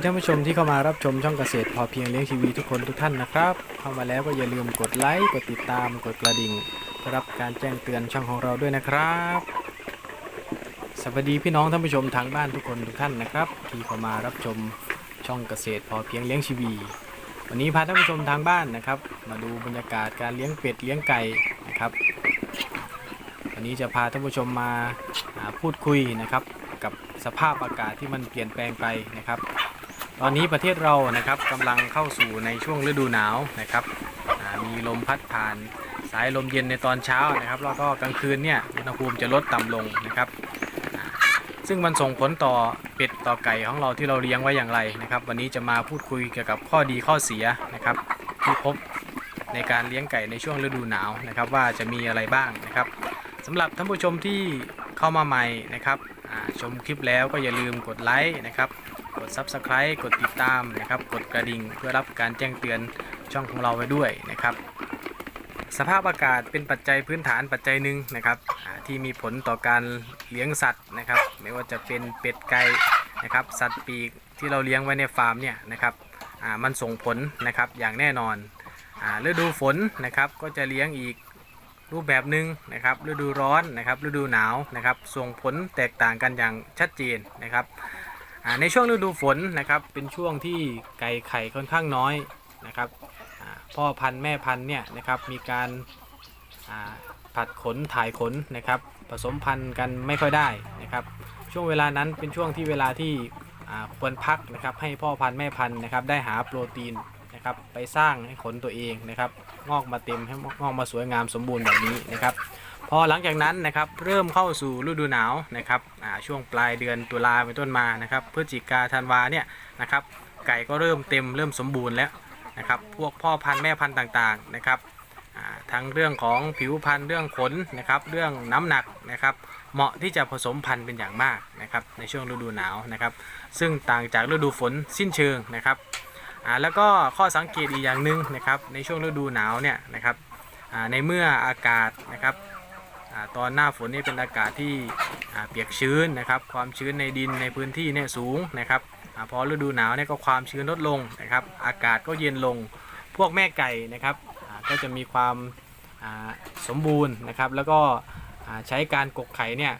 ีท่านผู้ชมที่เข้ามารับชมช่องเกษตร พอเพียงเลี้ยงทีวีทุกคนทุกท่านนะครับเข้ามาแล้วก็อย่าลืมกดไลค์กดติดตามกดกระดิ่งเพื่อรับการแจ้งเตือนช่องของเราด้วยนะครับ สวัสดีพี่น้องท่านผู้ชมทางบ้านทุกคนทุกท่านนะครับ ที่เข้ามารับชมช่องเกษตร พอเพียงเลี้ยงทีวี วันนี้พาท่านผู้ชมทางบ้านนะครับ มาดูบรรยากาศการเลี้ยงเป็ดเลี้ยงไก่นะครับวันนี้จะพาท่านผู้ชมมาพูดคุยนะครับกับสภาพอากาศที่มันเปลี่ยนแปลงไปนะครับ ตอนนี้ประเทศเรานะครับกำลังเข้าสู่ในช่วงฤดูหนาวนะครับมีลมพัดผ่านสายลมเย็นในตอนเช้านะครับ แล้วก็กลางคืนเนี่ยอุณหภูมิจะลดต่ำลงนะครับ ซึ่งมันส่งผลต่อเป็ดต่อไก่ของเราที่เราเลี้ยงไว้อย่างไรนะครับ วันนี้จะมาพูดคุยเกี่ยวกับข้อดีข้อเสียนะครับ ที่พบในการเลี้ยงไก่ในช่วงฤดูหนาวนะครับ ว่าจะมีอะไรบ้างนะครับสำหรับท่านผู้ชมที่เข้ามาใหม่นะครับ ชมคลิปแล้วก็อย่าลืมกดไลค์นะครับ กด Subscribe กดติดตามนะครับ กดกระดิ่งเพื่อรับการแจ้งเตือนช่องของเราไว้ด้วยนะครับ สภาพอากาศเป็นปัจจัยพื้นฐานปัจจัยหนึ่งนะครับที่มีผลต่อการเลี้ยงสัตว์นะครับ ไม่ว่าจะเป็นเป็ดไก่นะครับ สัตว์ปีกที่เราเลี้ยงไว้ในฟาร์มเนี่ยนะครับมันส่งผลนะครับอย่างแน่นอนฤดูฝนนะครับก็จะเลี้ยงอีก รูปแบบหนึ่งนะครับฤดูร้อนนะครับฤดูหนาวนะครับส่งผลแตกต่างกันอย่างชัดเจนนะครับในช่วงฤดูฝนนะครับเป็นช่วงที่ไก่ไข่ค่อนข้างน้อยนะครับพ่อพันธุ์แม่พันธุ์เนี่ยนะครับมีการผัดขนถ่ายขนนะครับผสมพันธุ์กันไม่ค่อยได้นะครับช่วงเวลานั้นเป็นช่วงที่เวลาที่ควรพักนะครับให้พ่อพันธุ์แม่พันธุ์นะครับได้หาโปรตีน นะครับ ไปสร้างให้ขนตัวเองนะครับ งอกมาเต็มให้งอกมาสวยงามสมบูรณ์แบบนี้นะครับ พอหลังจากนั้นนะครับเริ่มเข้าสู่ฤดูหนาวนะครับช่วงปลายเดือนตุลาเป็นต้นมานะครับพฤศจิกาธันวาเนี่ยนะครับไก่ก็เริ่มเต็มเริ่มสมบูรณ์แล้วนะครับ พวกพ่อพันธุ์แม่พันธุ์ต่างๆนะครับทั้งเรื่องของผิวพันธุ์เรื่องขนนะครับเรื่องน้ำหนักนะครับ เหมาะที่จะผสมพันธุ์เป็นอย่างมากนะครับในช่วงฤดูหนาวนะครับ ซึ่งต่างจากฤดูฝนสิ้นเชิงนะครับ อ่าแล้วก็ข้อสังเกตอีกอย่างหนึ่งนะครับในช่วงฤดูหนาวเนี่ยนะครับอ่าในเมื่ออากาศนะครับอ่าตอนหน้าฝนนี่เป็นอากาศที่อ่าเปียกชื้นนะครับความชื้นในดินในพื้นที่เนี่ยสูงนะครับอาพอฤดูหนาวเนี่ยก็ความชื้นลดลงนะครับอากาศก็เย็นลงพวกแม่ไก่นะครับอ่าก็จะมีความอ่าสมบูรณ์นะครับแล้วก็อ่าใช้การกกไข่เนี่ย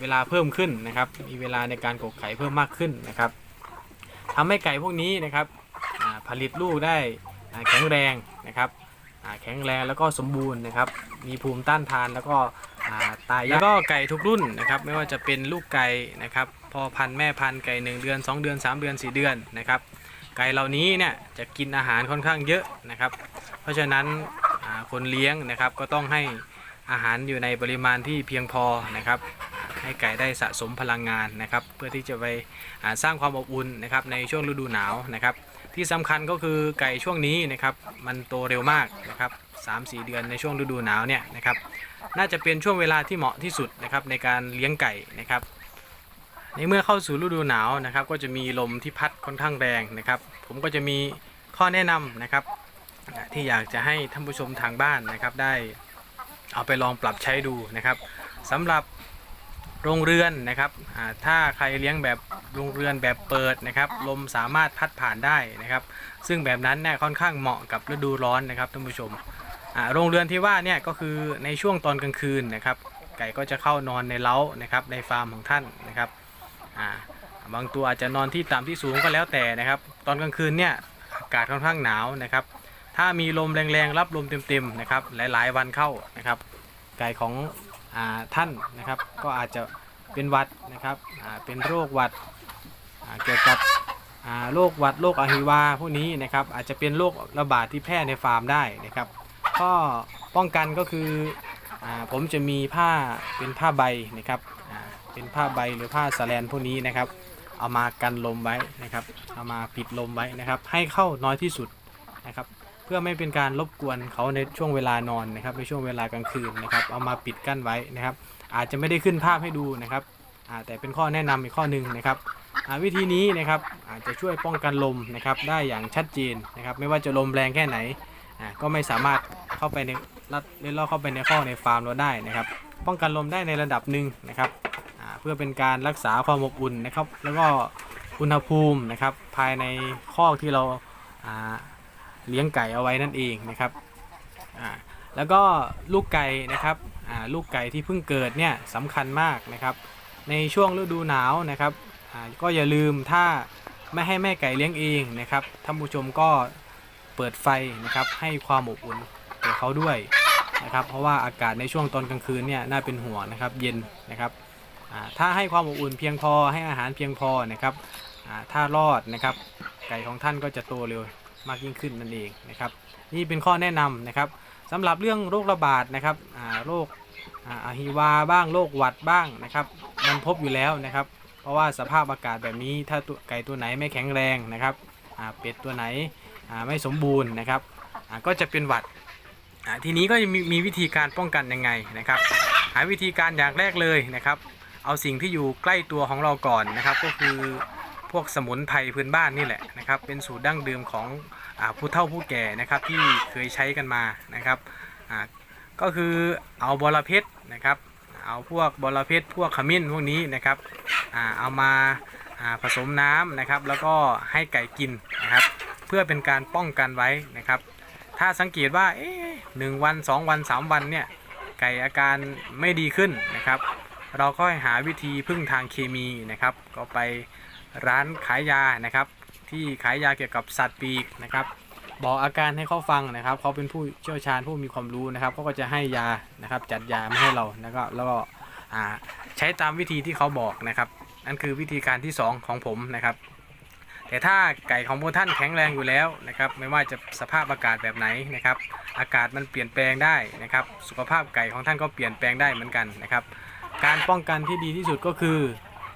เวลาเพิ่มขึ้นนะครับมีเวลาในการกกไข่เพิ่มมากขึ้นนะครับทำให้ไก่พวกนี้นะครับ ผลิตลูกได้แข็งแรงนะครับแข็งแรงแล้วก็สมบูรณ์นะครับ มีภูมิต้านทานแล้วก็ตายแล้วก็ไก่ทุกรุ่นนะครับ ไม่ว่าจะเป็นลูกไก่นะครับพ่อพันธุ์แม่พันธุ์ไก่ 1 เดือน 2 เดือน 3 เดือน 4 เดือนนะครับ ไก่เหล่านี้เนี่ยจะกินอาหารค่อนข้างเยอะนะครับ เพราะฉะนั้นคนเลี้ยงนะครับก็ต้องให้อาหารอยู่ในปริมาณที่เพียงพอนะครับ ให้ไก่ได้สะสมพลังงานนะครับ เพื่อที่จะไปสร้างความอบอุ่นนะครับในช่วงฤดูหนาวนะครับ ที่สำคัญก็คือไก่ช่วงนี้นะครับมันโตเร็วมากนะครับสามสี่เดือนในช่วงฤดูหนาวเนี่ยนะครับ น่าจะเป็นช่วงเวลาที่เหมาะที่สุดนะครับในการเลี้ยงไก่นะครับ ในเมื่อเข้าสู่ฤดูหนาวนะครับ ก็จะมีลมที่พัดค่อนข้างแรงนะครับ ผมก็จะมีข้อแนะนำนะครับ ที่อยากจะให้ท่านผู้ชมทางบ้านนะครับได้เอาไปลองปรับใช้ดูนะครับสำหรับ โรงเรือนนะครับถ้าใครเลี้ยงแบบโรงเรือนแบบเปิดนะครับ ลมสามารถพัดผ่านได้นะครับ ซึ่งแบบนั้นเนี่ยค่อนข้างเหมาะกับฤดูร้อนนะครับท่านผู้ชมโรงเรือนที่ว่าเนี่ยก็คือในช่วงตอนกลางคืนนะครับ ไก่ก็จะเข้านอนในเล้านะครับในฟาร์มของท่านนะครับบางตัวอาจจะนอนที่ต่ำที่สูงก็แล้วแต่นะครับ ตอนกลางคืนเนี่ยอากาศค่อนข้างหนาวนะครับ ถ้ามีลมแรงๆรับลมเต็มๆนะครับหลายๆวันเข้านะครับ ไก่ของ ท่านนะครับ ก็อาจจะเป็นหวัดนะครับเป็นโรคหวัดเกี่ยวกับโรคหวัดโรคอะฮิวาพวกนี้นะครับ อาจจะเป็นโรคระบาดที่แพร่ในฟาร์มได้นะครับข้อป้องกันก็คืออผมจะมีผ้าเป็นผ้าใบนะครับเป็นผ้าใบหรือผ้าสแลนพวกนี้นะครับ เอามากันลมไว้นะครับ เอามาปิดลมไว้นะครับ ให้เข้าน้อยที่สุดนะครับ พื่อไม่เป็นการรบกวนเขาในช่วงเวลานอนนะครับในช่วงเวลากลางคืนนะครับเอามาปิดกั้นไว้นะครับ อาจจะไม่ได้ขึ้นภาพให้ดูนะครับแต่เป็นข้อแนะนำอีกข้อหนึ่งนะครับวิธีนี้นะครับอาจจะช่วยป้องกันลมนะครับได้อย่างชัดเจนนะครับ ไม่ว่าจะลมแรงแค่ไหนก็ไม่สามารถเข้าไปในลัดเล่นล่อเข้าไปในข้อในฟาร์มเราได้นะครับ ป้องกันลมได้ในระดับหนึ่งนะครับเพื่อเป็นการรักษาความอบอุ่นนะครับ แล้วก็อุณหภูมินะครับภายในคอที่เรา เลี้ยงไก่เอาไว้นั่นเองนะครับอ่าแล้วก็ลูกไก่นะครับอ่าลูกไก่ที่เพิ่งเกิดเนี่ยสำคัญมากนะครับ ในช่วงฤดูหนาวนะครับอ่าก็อย่าลืมถ้าไม่ให้แม่ไก่เลี้ยงเองนะครับท่านผู้ชมก็เปิดไฟนะครับให้ความอบอุ่นแก่เขาด้วยนะครับเพราะว่าอากาศในช่วงตอนกลางคืนเนี่ยน่าเป็นห่วงนะครับเย็นนะครับถ้าให้ความอบอุ่นเพียงพอให้อาหารเพียงพอนะครับถ้ารอดนะครับไก่ของท่านก็จะโตเร็ว มากยิ่งขึ้นนั่นเองนะครับ นี่เป็นข้อแนะนำนะครับสำหรับเรื่องโรคระบาดนะครับโรคอะฮิวาบ้างโรคหวัดบ้างนะครับ มันพบอยู่แล้วนะครับ เพราะว่าสภาพอากาศแบบนี้ถ้าตัวไก่ตัวไหนไม่แข็งแรงนะครับเป็ดตัวไหนไม่สมบูรณ์นะครับก็จะเป็นหวัดทีนี้ก็มีมีวิธีการป้องกันยังไงนะครับ หาวิธีการอย่างแรกเลยนะครับ เอาสิ่งที่อยู่ใกล้ตัวของเราก่อนนะครับ ก็คือ พวกสมุนไพรพื้นบ้านนี่แหละนะครับ เป็นสูตรดั้งเดิมของอผู้เฒ่าผู้แก่นะครับที่เคยใช้กันมานะครับก็คือเอาบอระเพ็ดนะครับ เอาพวกบอระเพ็ดพวกขมิ้นพวกนี้นะครับอเอามาอาผสมน้ำนะครับ แล้วก็ให้ไก่กินนะครับ เพื่อเป็นการป้องกันไว้นะครับ ถ้าสังเกตว่าเอ๊ะหนึ่งวันสองวันสามวันเนี่ยไก่อาการไม่ดีขึ้นนะครับ เราก็หาวิธีพึ่งทางเคมีนะครับ ก็ไป ร้านขายยานะครับ ที่ขายยาเกี่ยวกับสัตว์ปีกนะครับ บอกอาการให้เขาฟังนะครับ เขาเป็นผู้เชี่ยวชาญผู้มีความรู้นะครับเขาก็จะให้ยานะครับ จัดยามาให้เราแล้วก็แล้วก็ใช้ตามวิธีที่เขาบอกนะครับนั่นคือวิธีการที่ 2 ของผมนะครับ แต่ถ้าไก่ของพวกท่านแข็งแรงอยู่แล้วนะครับ ไม่ว่าจะสภาพอากาศแบบไหนนะครับ อากาศมันเปลี่ยนแปลงได้นะครับ สุขภาพไก่ของท่านก็เปลี่ยนแปลงได้เหมือนกันนะครับ การป้องกันที่ดีที่สุดก็คือ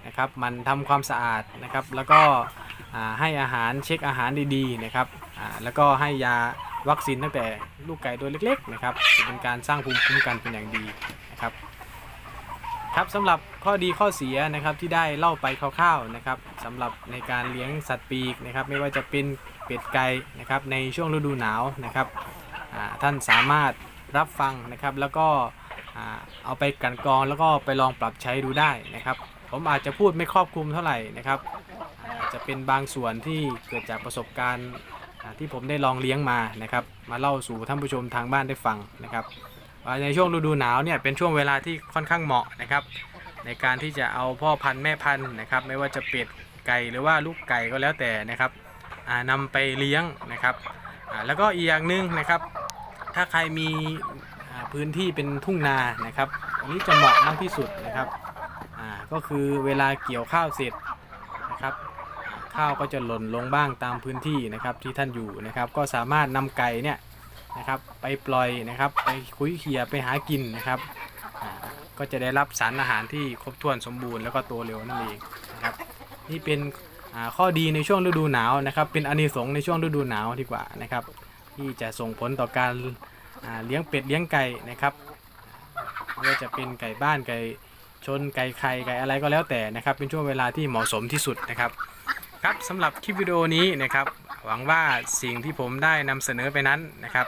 นะครับมันทำความสะอาดนะครับ แล้วก็ให้อาหารเช็คอาหารดีๆนะครับแล้วก็ให้ยาวัคซีนตั้งแต่ลูกไก่ตัวเล็กๆนะครับเป็นการสร้างภูมิคุ้มกันเป็นอย่างดีนะครับครับสำหรับข้อดีข้อเสียนะครับที่ได้เล่าไปคร่าวๆนะครับสำหรับในการเลี้ยงสัตว์ปีกนะครับ ไม่ว่าจะเป็นเป็ดไก่นะครับในช่วงฤดูหนาวนะครับท่านสามารถรับฟังนะครับแล้วก็เอาไปกันกรองแล้วก็ไปลองปรับใช้ดูได้นะครับ ผมอาจจะพูดไม่ครอบคลุมเท่าไหร่นะครับอาจจะเป็นบางส่วนที่เกิดจากประสบการณ์ที่ผมได้ลองเลี้ยงมานะครับ มาเล่าสู่ท่านผู้ชมทางบ้านได้ฟังนะครับในช่วงฤดูหนาวเนี่ยเป็นช่วงเวลาที่ค่อนข้างเหมาะนะครับ ในการที่จะเอาพ่อพันธุ์แม่พันธุ์นะครับ ไม่ว่าจะเป็ดไก่หรือว่าลูกไก่ก็แล้วแต่นะครับอ่านำไปเลี้ยงนะครับแล้วก็อีกอย่างหนึ่งนะครับ ถ้าใครมีพื้นที่เป็นทุ่งนานะครับอันนี้จะเหมาะมากที่สุดนะครับ ก็คือเวลาเกี่ยวข้าวเสร็จนะครับ ข้าวก็จะหล่นลงบ้างตามพื้นที่นะครับที่ท่านอยู่นะครับ ก็สามารถนำไก่เนี่ยนะครับ ไปปล่อยนะครับ ไปคุยเขียไปหากินนะครับ ก็จะได้รับสารอาหารที่ครบถ้วนสมบูรณ์แล้วก็โตเร็วนั่นเองนะครับ นี่เป็นข้อดีในช่วงฤดูหนาวนะครับ เป็นอานิสงส์ในช่วงฤดูหนาวดีกว่านะครับ ที่จะส่งผลต่อการเลี้ยงเป็ดเลี้ยงไก่นะครับไม่ว่าจะเป็นไก่บ้านไก่ ชนไก่ไข่ไก่อะไรก็แล้วแต่นะครับ เป็นช่วงเวลาที่เหมาะสมที่สุดนะครับ ครับสำหรับคลิปวิดีโอนี้นะครับ หวังว่าสิ่งที่ผมได้นำเสนอไปนั้นนะครับ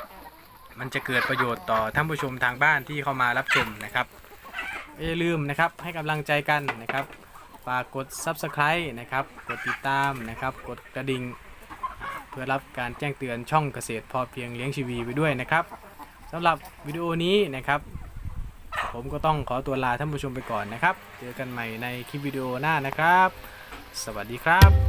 มันจะเกิดประโยชน์ต่อท่านผู้ชมทางบ้านที่เข้ามารับชมนะครับอย่าลืมนะครับให้กำลังใจกันนะครับฝากกด Subscribe นะครับ กดติดตามนะครับ กดกระดิ่ง เพื่อรับการแจ้งเตือนช่องเกษตรพอเพียงเลี้ยงชีวีไปด้วยนะครับสำหรับวิดีโอนี้นะครับ ผมก็ต้องขอตัวลาท่านผู้ชมไปก่อนนะครับ เจอกันใหม่ในคลิปวิดีโอหน้านะครับ สวัสดีครับ